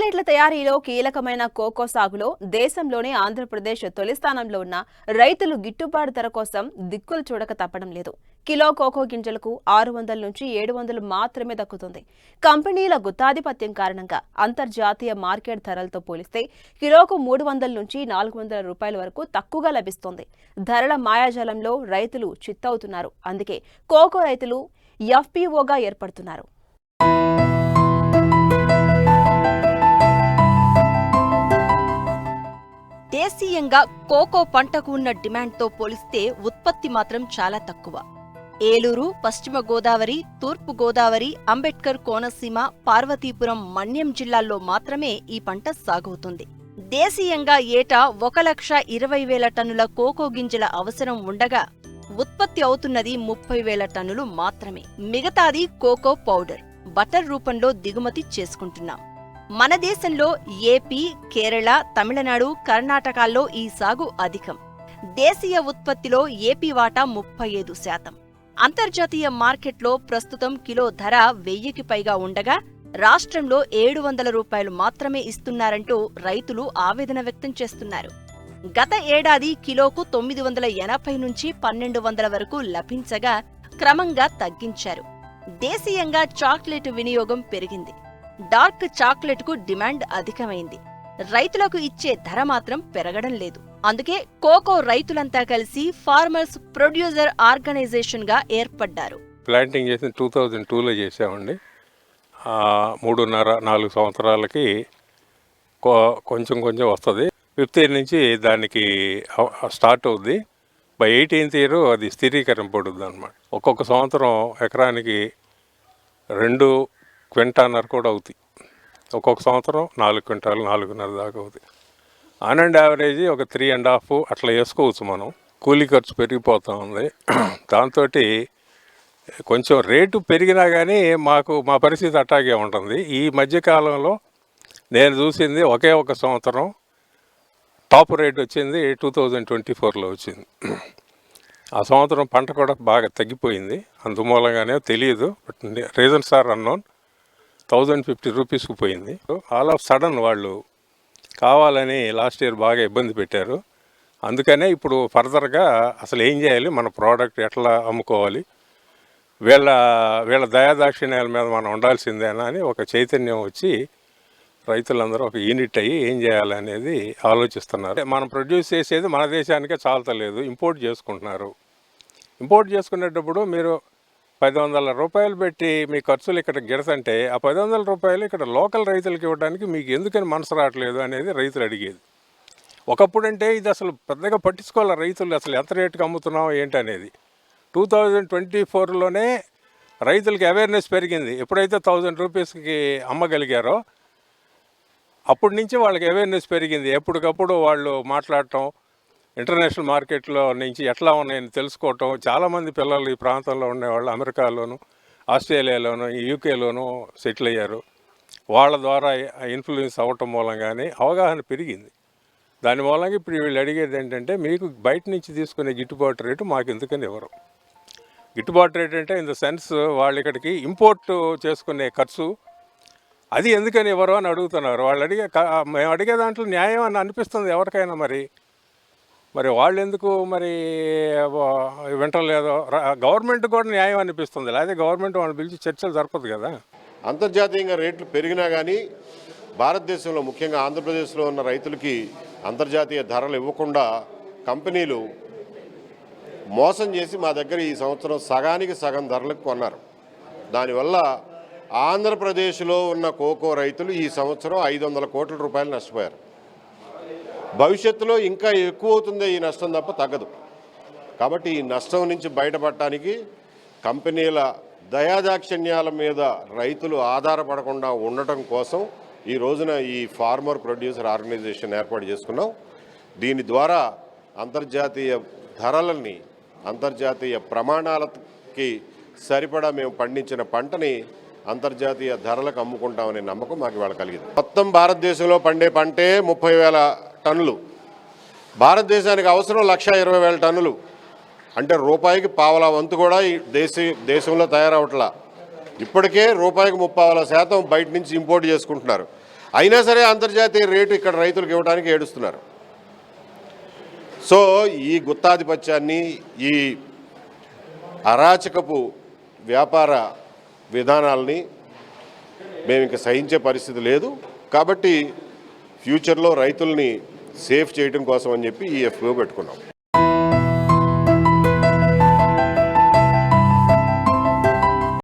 చాక్లెట్ల తయారీలో కీలకమైన కోకో సాగులో దేశంలోనే ఆంధ్రప్రదేశ్ తొలి స్థానంలో ఉన్న రైతులు గిట్టుబాటు ధర కోసం దిక్కులు చూడక తప్పడం లేదు. కిలో కోకో గింజలకు ఆరు వందల నుంచి ఏడు వందలు మాత్రమే దక్కుతుంది. కంపెనీల గుత్తాధిపత్యం కారణంగా అంతర్జాతీయ మార్కెట్ ధరలతో పోలిస్తే కిలోకు మూడు వందల నుంచి నాలుగు వందల రూపాయల వరకు తక్కువగా లభిస్తోంది. ధరల మాయాజాలంలో రైతులు చిత్తవుతున్నారు. అందుకే కోకో రైతులు ఎఫ్పీఓగా ఏర్పడుతున్నారు. ముఖ్యంగా కోకో పంటకు ఉన్న డిమాండ్తో పోలిస్తే ఉత్పత్తి మాత్రం చాలా తక్కువ. ఏలూరు పశ్చిమ గోదావరి తూర్పు గోదావరి అంబేద్కర్ కోనసీమ పార్వతీపురం మన్యం జిల్లాల్లో మాత్రమే ఈ పంట సాగవుతుంది దేశీయంగా ఏటా ఒక లక్ష ఇరవై వేల టన్నుల కోకో గింజల అవసరం ఉండగా ఉత్పత్తి అవుతున్నది ముప్పై వేల టన్నులు మాత్రమే. మిగతాది కోకో పౌడర్ బటర్ రూపంలో దిగుమతి చేసుకుంటున్నాం. మన దేశంలో ఏపీ కేరళ తమిళనాడు కర్ణాటకాల్లో ఈ సాగు అధికం. దేశీయ ఉత్పత్తిలో ఏపీ వాటా ముప్పై ఐదు శాతం. అంతర్జాతీయ మార్కెట్లో ప్రస్తుతం కిలో ధర వెయ్యికి పైగా ఉండగా రాష్ట్రంలో ఏడు వందల రూపాయలు మాత్రమే ఇస్తున్నారంటూ రైతులు ఆవేదన వ్యక్తం చేస్తున్నారు. గత ఏడాది కిలోకు తొమ్మిది వందల ఎనభై నుంచి పన్నెండు వందల వరకు లభించగా క్రమంగా తగ్గించారు. దేశీయంగా చాక్లెట్ వినియోగం పెరిగింది. డార్క్ చాక్లెట్కు డిమాండ్ అధికమైంది. రైతులకు ఇచ్చే ధర మాత్రం పెరగడం లేదు. అందుకే కోకో రైతులంతా కలిసి ఫార్మర్స్ ప్రొడ్యూసర్ ఆర్గనైజేషన్గా ఏర్పడ్డారు. ప్లాంటింగ్ చేసిన టూ థౌజండ్ టూలో చేసామండి. మూడున్నర నాలుగు సంవత్సరాలకి కొంచెం కొంచెం వస్తుంది. ఫిఫ్త్ ఇయర్ నుంచి దానికి స్టార్ట్ అవుద్ది. బై ఎయిటీన్త్ ఇయర్ అది స్థిరీకరణ పడుద్ది అనమాట ఒక్కొక్క సంవత్సరం ఎకరానికి రెండు క్వింటాన్నర కూడా అవుతాయి. ఒక్కొక్క సంవత్సరం నాలుగు క్వింటాలు నాలుగున్నర దాకా అవుతాయి. ఆన్ అండ్ యావరేజ్ ఒక త్రీ అండ్ హాఫ్ అట్లా వేసుకోవచ్చు మనం. కూలీ ఖర్చు పెరిగిపోతూ ఉంది. దాంతో కొంచెం రేటు పెరిగినా కానీ మాకు మా పరిస్థితి అట్టాగే ఉంటుంది. ఈ మధ్యకాలంలో నేను చూసింది ఒకే ఒక సంవత్సరం టాప్ రేట్ వచ్చింది టూ థౌజండ్ ట్వంటీ ఫోర్లో వచ్చింది. ఆ సంవత్సరం పంట కూడా బాగా తగ్గిపోయింది. అందుమూలంగానే తెలియదు but reasons are unknown. Thousand fifty రూపీస్కి పోయింది. ఆల్ ఆఫ్ సడన్ వాళ్ళు కావాలని లాస్ట్ ఇయర్ బాగా ఇబ్బంది పెట్టారు. అందుకనే ఇప్పుడు ఫర్దర్గా అసలు ఏం చేయాలి? మన ప్రోడక్ట్ ఎట్లా అమ్ముకోవాలి? వీళ్ళ వీళ్ళ దయాదాక్షిణ్యాల మీద మనం ఉండాల్సిందేనా అని ఒక చైతన్యం వచ్చి రైతులందరూ ఒక యూనిట్ అయ్యి ఏం చేయాలనేది ఆలోచిస్తున్నారు. మనం ప్రొడ్యూస్ చేసేది మన దేశానికే చాలతలేదు. ఇంపోర్ట్ చేసుకుంటున్నారు. ఇంపోర్ట్ చేసుకునేటప్పుడు మీరు పది వందల రూపాయలు పెట్టి మీ ఖర్చులు ఇక్కడ గిడతంటే ఆ పది వందల రూపాయలు ఇక్కడ లోకల్ రైతులకు ఇవ్వడానికి మీకు ఎందుకని మనసు రావట్లేదు అనేది రైతులు అడిగేది. ఒకప్పుడు అంటే ఇది అసలు పెద్దగా పట్టించుకోవాలి రైతులు అసలు ఎంత రేటుకి అమ్ముతున్నాం ఏంటి అనేది. టూ థౌజండ్ ట్వంటీ ఫోర్లోనే రైతులకి అవేర్నెస్ పెరిగింది. ఎప్పుడైతే థౌజండ్ రూపీస్కి అమ్మగలిగారో అప్పటి నుంచి వాళ్ళకి అవేర్నెస్ పెరిగింది. ఎప్పటికప్పుడు వాళ్ళు మాట్లాడటం ఇంటర్నేషనల్ మార్కెట్లో నుంచి ఎట్లా ఉన్నాయని తెలుసుకోవటం చాలామంది పిల్లలు ఈ ప్రాంతంలో ఉండేవాళ్ళు అమెరికాలోను ఆస్ట్రేలియాలోను యూకేలోను సెటిల్ అయ్యారు. వాళ్ళ ద్వారా ఇన్ఫ్లుయెన్స్ అవ్వటం మూలంగానే అవగాహన పెరిగింది. దాని మూలంగా ఇప్పుడు వీళ్ళు అడిగేది ఏంటంటే మీకు బయట నుంచి తీసుకునే గిట్టుబాటు రేటు మాకు ఎందుకని ఇవ్వరు గిట్టుబాటు రేట్ అంటే ఇన్ ద సెన్స్ వాళ్ళు ఇక్కడికి ఇంపోర్ట్ చేసుకునే ఖర్చు అది ఎందుకని ఇవ్వరు అని అడుగుతున్నారు. వాళ్ళు అడిగే మేము అడిగే దాంట్లో న్యాయం అని అనిపిస్తుంది ఎవరికైనా మరి. మరి వాళ్ళు ఎందుకు మరి వింటలేదో గవర్నమెంట్ కూడా న్యాయం అనిపిస్తుంది. లేదా గవర్నమెంట్ వాళ్ళు పిలిచి చర్చలు జరపదు కదా. అంతర్జాతీయంగా రేట్లు పెరిగినా కానీ భారతదేశంలో ముఖ్యంగా ఆంధ్రప్రదేశ్లో ఉన్న రైతులకి అంతర్జాతీయ ధరలు ఇవ్వకుండా కంపెనీలు మోసం చేసి మా దగ్గర ఈ సంవత్సరం సగానికి సగం ధరలకు కొన్నారు. దానివల్ల ఆంధ్రప్రదేశ్లో ఉన్న కోకో రైతులు ఈ సంవత్సరం ఐదు వందల కోట్ల రూపాయలు నష్టపోయారు. భవిష్యత్తులో ఇంకా ఎక్కువ అవుతుందే ఈ నష్టం తప్ప తగ్గదు. కాబట్టి ఈ నష్టం నుంచి బయటపడటానికి కంపెనీల దయాదాక్షిణ్యాల మీద రైతులు ఆధారపడకుండా ఉండటం కోసం ఈ రోజున ఈ ఫార్మర్ ప్రొడ్యూసర్ ఆర్గనైజేషన్ ఏర్పాటు చేసుకున్నాం. దీని ద్వారా అంతర్జాతీయ ధరలని అంతర్జాతీయ ప్రమాణాలకి సరిపడా మేము పండించిన పంటని అంతర్జాతీయ ధరలకు అమ్ముకుంటామనే నమ్మకం మాకు ఇవాళ కలిగింది. మొత్తం భారతదేశంలో పండే పంటే ముప్పై వేల టన్నులు. భారతదేశానికి అవసరం లక్ష ఇరవై వేల టన్నులు. అంటే రూపాయికి పావలా వంతు కూడా ఈ దేశ దేశంలో తయారవట్లా. ఇప్పటికే రూపాయికి ముప్పావల శాతం బయట నుంచి ఇంపోర్ట్ చేసుకుంటున్నారు. అయినా సరే అంతర్జాతీయ రేటు ఇక్కడ రైతులకు ఇవ్వడానికి ఏడుస్తున్నారు. సో ఈ గుత్తాధిపత్యాన్ని ఈ అరాచకపు వ్యాపార విధానాల్ని మేము ఇంకా సహించే పరిస్థితి లేదు. కాబట్టి ఫ్యూచర్లో రైతుల్ని సేఫ్ చేయడం కోసం అని చెప్పి ఈ ఎఫ్ఓ పెట్టుకున్నాం.